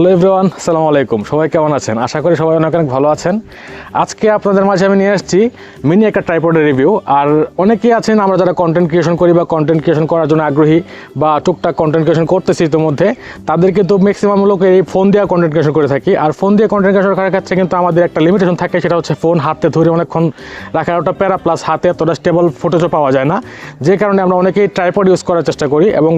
Hello everyone সালামু আলাইকুম। সবাই কেমন আছেন? আশা করি সবাই অনেক অনেক ভালো আছেন। আজকে আপনাদের মাঝে আমি নিয়ে আসছি মিনি একটা ট্রাইপডের রিভিউ আর অনেকেই আছেন, আমরা যারা কন্টেন্ট ক্রিয়েশন করি বা কন্টেন্ট ক্রিয়েশন করার জন্য আগ্রহী বা টুকটাক কন্টেন্ট ক্রিয়েশন করতেছি ইতিমধ্যে, তাদের কিন্তু ম্যাক্সিমাম লোক এই ফোন দিয়ে কন্টেন্ট ক্রিয়েশন করে থাকি। আর ফোন দিয়ে কন্টেন্ট ক্রিয়েশন করার ক্ষেত্রে কিন্তু আমাদের একটা লিমিটেশন থাকে, সেটা হচ্ছে ফোন হাতে ধরে অনেকক্ষণ রাখার একটা প্যারা প্লাস হাতে এতটা স্টেবল ফুটেজও পাওয়া যায় না। যে কারণে আমরা অনেকেই ট্রাইপড ইউজ করার চেষ্টা করি এবং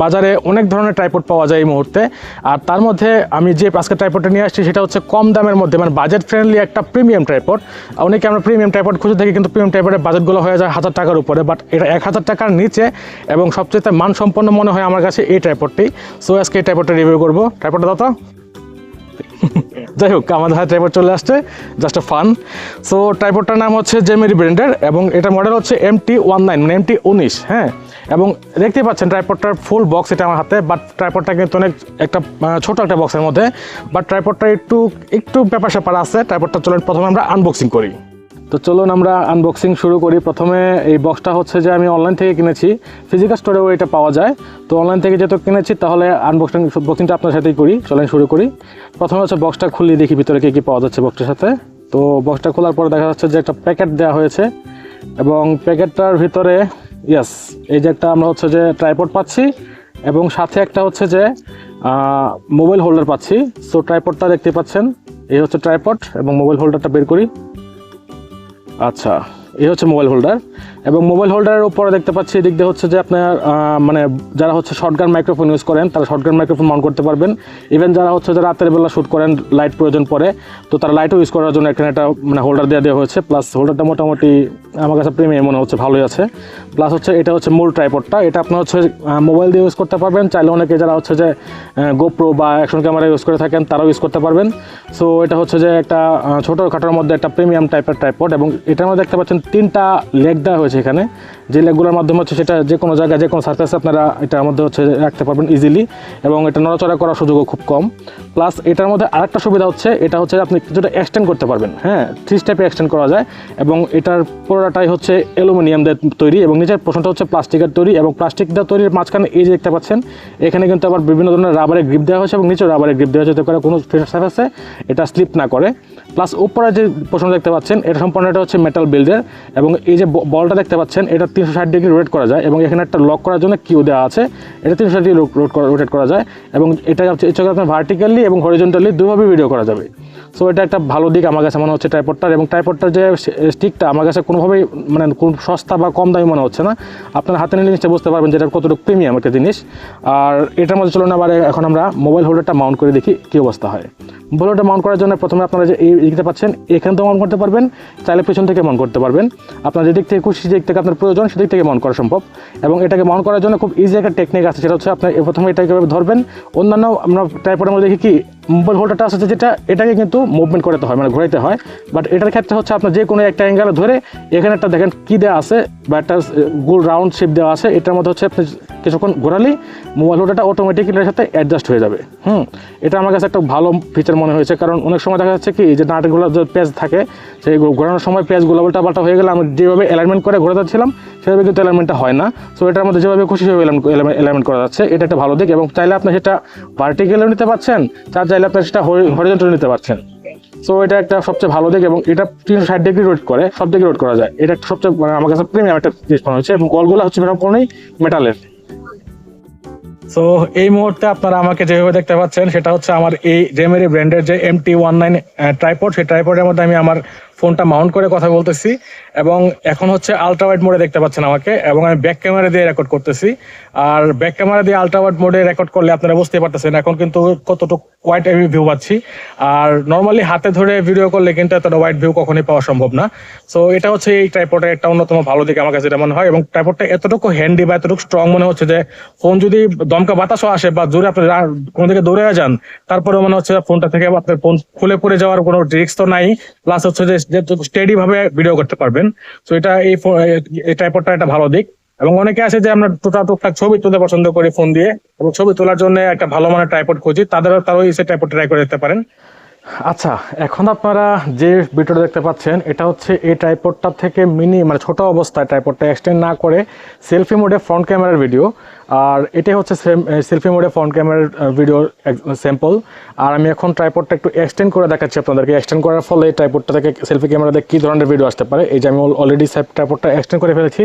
বাজারে অনেক ধরনের ট্রাইপড পাওয়া যায় এই মুহূর্তে। আর তার মধ্যে আমি যে আজকে ট্রাইপডটা নিয়ে আসছি সেটা হচ্ছে কম দামের মধ্যে মানে বাজেট ফ্রেন্ডলি একটা প্রিমিয়াম ট্রাইপড অনেকে আমরা প্রিমিয়াম ট্রাইপড খুঁজে থাকি কিন্তু প্রিমিয়াম ট্রাইপডের বাজেটগুলো হয়ে যায় হাজার টাকার উপরে বাট এটা এক হাজার টাকার নিচে এবং সবচেয়ে মানসম্পন্ন মনে হয় আমার কাছে এই ট্রাইপডটি সো আজকে এই ট্রাইপডটা রিভিউ করব। ট্রাইপডটা দাও তো। যাই হোক আমাদের হাতে ট্রাইপড চলে আসছে জাস্ট আ ফান সো ট্রাইপডটার নাম হচ্ছে জেমেরি ব্র্যান্ডের এবং এটা মডেল হচ্ছে এম টি ওয়ান নাইন মানে এম টি উনিশ হ্যাঁ? এবং দেখতে পাচ্ছেন ট্রাইপডটার ফুল বক্স এটা আমার হাতে বাট ট্রাইপডটা কিন্তু অনেক একটা ছোট একটা বক্সের মধ্যে। বাট ট্রাইপডটা একটু একটু ব্যাপার স্যাপার আছে ট্রাইপডটা চলেন প্রথমে আমরা আনবক্সিং করি। তো চলুন আমরা আনবক্সিং শুরু করি। প্রথমে এই বক্সটা হচ্ছে যে আমি অনলাইন থেকে কিনেছি ফিজিক্যাল স্টোরেও এটা পাওয়া যায়। তো অনলাইন থেকে যেহেতু কিনেছি, তাহলে আনবক্সিং বক্সিংটা আপনার সাথেই করি, চলেন শুরু করি। প্রথমে হচ্ছে বক্সটা খুলিয়ে দেখি ভিতরে কী কী পাওয়া যাচ্ছে বক্সটার সাথে। তো বক্সটা খোলার পরে দেখা যাচ্ছে যে একটা প্যাকেট দেওয়া হয়েছে, এবং প্যাকেটটার ভিতরে ইয়াস এই যে একটা আমরা হচ্ছে যে ট্রাইপড পাচ্ছি এবং সাথে একটা হচ্ছে যে মোবাইল হোল্ডার পাচ্ছি। সো ট্রাইপডটা দেখতে পাচ্ছেন, এই হচ্ছে ট্রাইপড এবং মোবাইল হোল্ডারটা বের করি। আচ্ছা এই হচ্ছে মোবাইল হোল্ডার এবং মোবাইল হোল্ডারের উপরে দেখতে পাচ্ছি এদিক দিয়ে হচ্ছে যে আপনার মানে যারা হচ্ছে শর্টগান মাইক্রোফোন ইউজ করেন তারা শর্টগান মাইক্রোফোন মাউন্ট করতে পারবেন। ইভেন যারা হচ্ছে যে রাতের বেলা শ্যুট করেন লাইট প্রয়োজন পড়ে তো তারা লাইটও ইউজ করার জন্য এখানে একটা মানে হোল্ডার দেওয়া দেওয়া হয়েছে। প্লাস হোল্ডারটা মোটামুটি আমার কাছে প্রিমিয়াম মনে হচ্ছে ভালোই আছে। প্লাস হচ্ছে এটা হচ্ছে মূল ট্রাইপডটা এটা আপনার হচ্ছে মোবাইল দিয়ে ইউজ করতে পারবেন। চাইলে অনেকে যারা হচ্ছে যে গোপ্রো বা অ্যাকশন ক্যামেরা ইউজ করে থাকেন তারাও ইউজ করতে পারবেন। সো এটা হচ্ছে যে একটা আহ, ছোটোখাটোর মধ্যে একটা প্রিমিয়াম টাইপের ট্রাইপড এবং এটার মধ্যে দেখতে পাচ্ছেন তিনটা লেগ দেওয়া হয়েছে। এখানে। যে লেগগুলোর মাধ্যমে হচ্ছে সেটা যে কোনো জায়গায় যে কোনো সার্ফেসে আপনারা এটার মধ্যে হচ্ছে রাখতে পারবেন ইজিলি এবং এটা নড়াচড়া করার সুযোগও খুব কম। প্লাস এটার মধ্যে আরেকটা সুবিধা হচ্ছে, এটা হচ্ছে আপনি কিছুটা এক্সটেন্ড করতে পারবেন হ্যাঁ? থ্রি স্টেপে এক্সটেন্ড করা যায় এবং এটার পুরোটাই হচ্ছে অ্যালুমিনিয়াম দিয়ে তৈরি এবং নিচের পোর্শনটা হচ্ছে প্লাস্টিকের তৈরি এবং প্লাস্টিক দিয়ে তৈরির মাঝখানে এই যে দেখতে পাচ্ছেন, এখানে কিন্তু আবার বিভিন্ন ধরনের রাবারের গ্রিপ দেওয়া হয়েছে এবং নিচেও রাবারের গ্রিপ দেওয়া হয়েছে করে কোনো সার্ফেসে এটা স্লিপ না করে। প্লাস উপরে যে পোর্শন দেখতে পাচ্ছেন, এটা সম্পূর্ণ এটা হচ্ছে মেটাল বিল্ডের এবং এই যে বলটা দেখতে পাচ্ছেন, এটা তিনশো ষাট ডিগ্রি রোটেট করা যায় এবং এখানে একটা লক করার জন্য কিউ দেওয়া আছে। এটা তিনশো ষাট ডিগ্রি রোটেট করা যায় এবং এটা হচ্ছে এছাড়া আপনার ভার্টিক্যালি এবং হরিজন্টালি দুভাবে ভিডিও করা যাবে। সো এটা একটা ভালো দিক আমার কাছে মনে হচ্ছে ট্রাইপডটার এবং ট্রাইপডটার যে স্টিকটা আমার কাছে কোনোভাবেই মানে কোন সস্তা বা কম দামি মনে হচ্ছে না। আপনার হাতে নিলে জিনিসটা বুঝতে পারবেন যে এটা কতটুকু প্রিমিয়াম একটা জিনিস। আর এটার মধ্যে চলুন আবার এখন আমরা মোবাইল হোল্ডারটা মাউন্ট করে দেখি কী অবস্থা হয়। মোবাইল হোল্ডার মাউন্ট করার জন্য প্রথমে আপনারা যে এই দিকতে পাচ্ছেন, এখান থেকে মাউন্ট করতে পারবেন, চাইলে পেছন থেকে মাউন্ট করতে পারবেন। আপনার যেদিক থেকে খুশি, যেদিক থেকে আপনার প্রয়োজন সেদিক থেকে মন করা সম্ভব। এবং এটাকে মন করার জন্য খুব ইজি একটা টেকনিক আছে, সেটা হচ্ছে আপনার প্রথমে এটাকে ধরবেন। অন্যান্য আমরা ট্রাইপডের মধ্যে দেখি কি মোবাইল হোল্ডারটা আছে যেটা, এটাকে কিন্তু মুভমেন্ট করতে হয় মানে ঘোরাইতে হয়। বাট এটার ক্ষেত্রে হচ্ছে আপনার যে কোনো একটা অ্যাঙ্গেলে ধরে, এখানে একটা দেখেন কী দেওয়া আছে, বা একটা গোল রাউন্ড শেপ দেওয়া আছে, এটার মধ্যে হচ্ছে আপনি কিছুক্ষণ ঘোরালেই মোবাইল হোল্ডারটা অটোমেটিক্যালি এর সাথে অ্যাডজাস্ট হয়ে যাবে। হুম? এটা আমার কাছে একটা ভালো ফিচার মনে হয়েছে, কারণ অনেক সময় দেখা যাচ্ছে কি যে নাটগুলো যে পেজ থাকে, সেই ঘোরানোর সময় পেজ গোলাবলটা পাল্টা হয়ে গেলে আমি যেভাবে অ্যালাইনমেন্ট করে ঘোরাতে ছিলাম সেভাবে কিন্তু অ্যালাইনমেন্টটা হয় না। সো এটার মধ্যে যেভাবে খুশি সেভাবে অ্যালাইনমেন্ট করা যাচ্ছে। এটা একটা ভালো দিক এবং চাইলে আপনি সেটা ভার্টিক্যালও নিতে পারছেন তার আপনি সেটা হরিজন্টাল নিতে পারছেন। সো এটা একটা সবচেয়ে ভালো দিক এবং এটা তিনশো ষাট ডিগ্রি রোড করে, সব দিকে রোড করা যায়। এটা সবচেয়ে মানে আমার কাছে প্রিমিয়াম একটা জিনিস মনে হচ্ছে এবং কলগুলো হচ্ছে কোনোই মেটালের সো এই মুহূর্তে আপনারা আমাকে যেভাবে দেখতে পাচ্ছেন, সেটা হচ্ছে আমার এই জেমেরি ব্র্যান্ডের যে M T one nine tripod সেই ট্রাইপডের মধ্যে আমি আমার ফোনটা মাউন্ট করে কথা বলতেছি এবং এখন হচ্ছে আলট্রা ওয়াইড মোডে দেখতে পাচ্ছেন আমাকে এবং আমি ব্যাক ক্যামেরা দিয়ে রেকর্ড করতেছি। আর ব্যাক ক্যামেরা দিয়ে আলট্রা ওয়াইড মোডে রেকর্ড করলে আপনারা বুঝতে পারতেছেন এখন কিন্তু কতটুকু ওয়াইড আমি ভিউ পাচ্ছি। আর নর্মালি হাতে ধরে ভিডিও করলে কিন্তু এতটা ওয়াইড ভিউ কখনোই পাওয়া সম্ভব না। সো এটা হচ্ছে এই ট্রাইপডের একটা অন্যতম ভালো দিক আমার কাছে যেটা মনে হয় এবং ট্রাইপডটা এতটুকু হ্যান্ডি বা এতটুকু স্ট্রং মনে হচ্ছে যে ফোন যদি দমকা বাতাসও আসে বা জোরে আপনি কোনো দিকে দৌড়ে যান তারপরে মনে হচ্ছে ফোনটা থেকে আপনার ফোন খুলে পড়ে যাওয়ার কোনো রিস্ক তো নাই। প্লাস হচ্ছে যে স্টেডি ভাবে ভিডিও করতে পারবেন। তো এটা এই ট্রাইপডটা একটা ভালো দিক। এবং অনেকে আছে যে আমরা টুকটাক টুকটাক ছবি তুলতে পছন্দ করি ফোন দিয়ে। এবং ছবি তোলার জন্য একটা ভালো মানের ট্রাইপড খুঁজি। তাদের তারাও এই ট্রাইপড ট্রাই করে দেখতে পারেন। আচ্ছা এখন আপনারা যে ভিডিওটা দেখতে পাচ্ছেন, এটা হচ্ছে এই ট্রাইপডটা থেকে মিনি মানে ছোট অবস্থায় ট্রাইপডটা এক্সটেন্ড না করে সেলফি মোডে ফ্রন্ট ক্যামেরার ভিডিও আর এটাই হচ্ছে সেলফি মোডে ফ্রন্ট ক্যামেরার ভিডিওর স্যাম্পল আর আমি এখন ট্রাইপডটা একটু এক্সটেন্ড করে দেখাচ্ছি আপনাদেরকে। এক্সটেন্ড করার ফলে ট্রাইপডটা থেকে সেলফি ক্যামেরাতে কী ধরনের ভিডিও আসতে পারে, এই যে আমি অলরেডি ট্রাইপডটা এক্সটেন্ড করে ফেলেছি।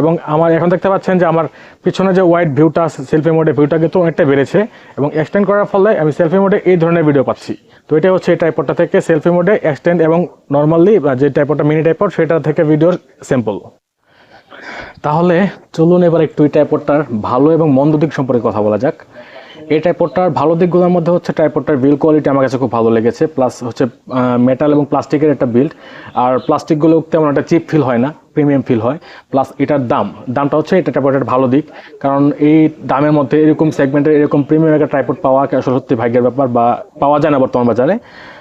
এবং আমার, এখন দেখতে পাচ্ছেন যে আমার পিছনে যে ওয়াইড ভিউটা সেলফি মোডে ভিউটা কিন্তু অনেকটা বেড়েছে। এবং এক্সটেন্ড করার ফলে আমি সেলফি মোডে এই ধরনের ভিডিও পাচ্ছি। তো এটা হচ্ছে এই টাইপটা থেকে সেলফি মোডে এক্সটেন্ড এবং নর্মালি যে টাইপটা মিনি টাইপট সেটা থেকে ভিডিওর স্যাম্পল তাহলে চলুন এবার একটু এই টাইপটার ভালো এবং মন্দ দিক সম্পর্কে কথা বলা যাক। এই টাইপটার ভালো দিকগুলোর মধ্যে হচ্ছে টাইপটার বিল কোয়ালিটি আমার কাছে খুব ভালো লেগেছে প্লাস হচ্ছে মেটাল এবং প্লাস্টিকের একটা বিল্ড আর প্লাস্টিকগুলো তেমন একটা চিপ ফিল হয় না প্রিমিয়াম ফিল হয় প্লাস এটার দাম। দামটা হচ্ছে এটা টাইপটার ভালো দিক, কারণ এই দামের মধ্যে এরকম সেগমেন্টের এরকম প্রিমিয়াম একটা টাইপট পাওয়া আসলে সত্যি ভাগ্যের ব্যাপার বা পাওয়া যায় না বর্তমান বাজারে।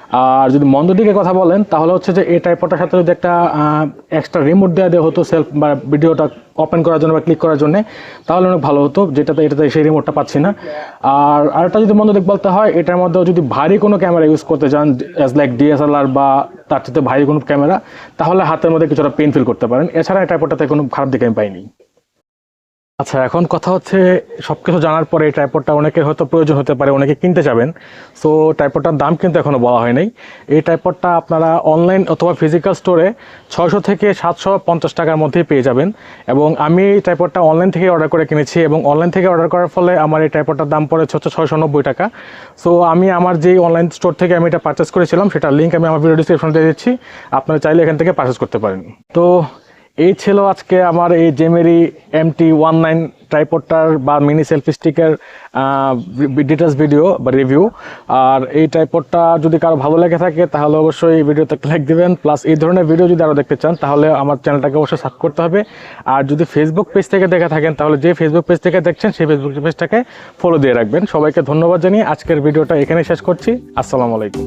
আর যদি মন্দ দিকে কথা বলেন, তাহলে হচ্ছে যে এই টাইপটার সাথে যদি একটা এক্সট্রা রিমোট দেওয়া দেওয়া হতো সেলফ বা ভিডিওটা ওপেন করার জন্য বা ক্লিক করার জন্য, তাহলে অনেক ভালো হতো। যেটাতে, এটাতে সেই রিমোটটা পাচ্ছি না। আর আরেকটা যদি মন্দ দিক বলতে হয়, এটার মধ্যেও যদি ভারী কোনো ক্যামেরা ইউজ করতে চান অ্যাজ লাইক ডিএসএলআর বা তার সাথে ভারী কোনো ক্যামেরা তাহলে হাতের মধ্যে কিছুটা পেন ফিল করতে পারেন। এছাড়া এই টাইপটাতে কোনো খারাপ দিকে আমি পাইনি। আচ্ছা এখন কথা হচ্ছে সব কিছু জানার পরে এই ট্রাইপডটা অনেকের হয়তো প্রয়োজন হতে পারে, অনেকে কিনতে যাবেন। সো ট্রাইপডটার দাম কিন্তু এখনও বলা হয় নাই। এই ট্রাইপডটা আপনারা অনলাইন অথবা ফিজিক্যাল স্টোরে ছয়শো থেকে সাতশো পঞ্চাশ টাকার মধ্যেই পেয়ে যাবেন। এবং আমি এই ট্রাইপডটা অনলাইন থেকে অর্ডার করে কিনেছি এবং অনলাইন থেকে অর্ডার করার ফলে আমার এই ট্রাইপডটার দাম পড়েছে হচ্ছে ছয়শো নব্বই টাকা। সো আমি আমার যেই অনলাইন স্টোর থেকে আমি এটা পারচেস করেছিলাম, সেটার লিঙ্ক আমি আমার ভিডিও ডিসক্রিপশনে দিয়ে দিচ্ছি। আপনারা চাইলে এখান থেকে পারচেস করতে পারেন। তো এই ছিল আজকে আমার এই Jmary M T one nine ট্রাইপডটার বা মিনি সেলফি স্টিকের ডিটেলস ভিডিও বা রিভিউ আর এই ট্রাইপডটা যদি কারও ভালো লেগে থাকে, তাহলে অবশ্যই ভিডিওতে লাইক দিবেন। প্লাস এই ধরনের ভিডিও যদি আরও দেখতে চান, তাহলে আমার চ্যানেলটাকে অবশ্যই সাবস্ক্রাইব করতে হবে। আর যদি ফেসবুক পেজ থেকে দেখে থাকেন, তাহলে যে ফেসবুক পেজ থেকে দেখছেন, সেই ফেসবুক পেজটাকে ফলো দিয়ে রাখবেন। সবাইকে ধন্যবাদ জানিয়ে আজকের ভিডিওটা এখানে শেষ করছি। আসসালামু আলাইকুম।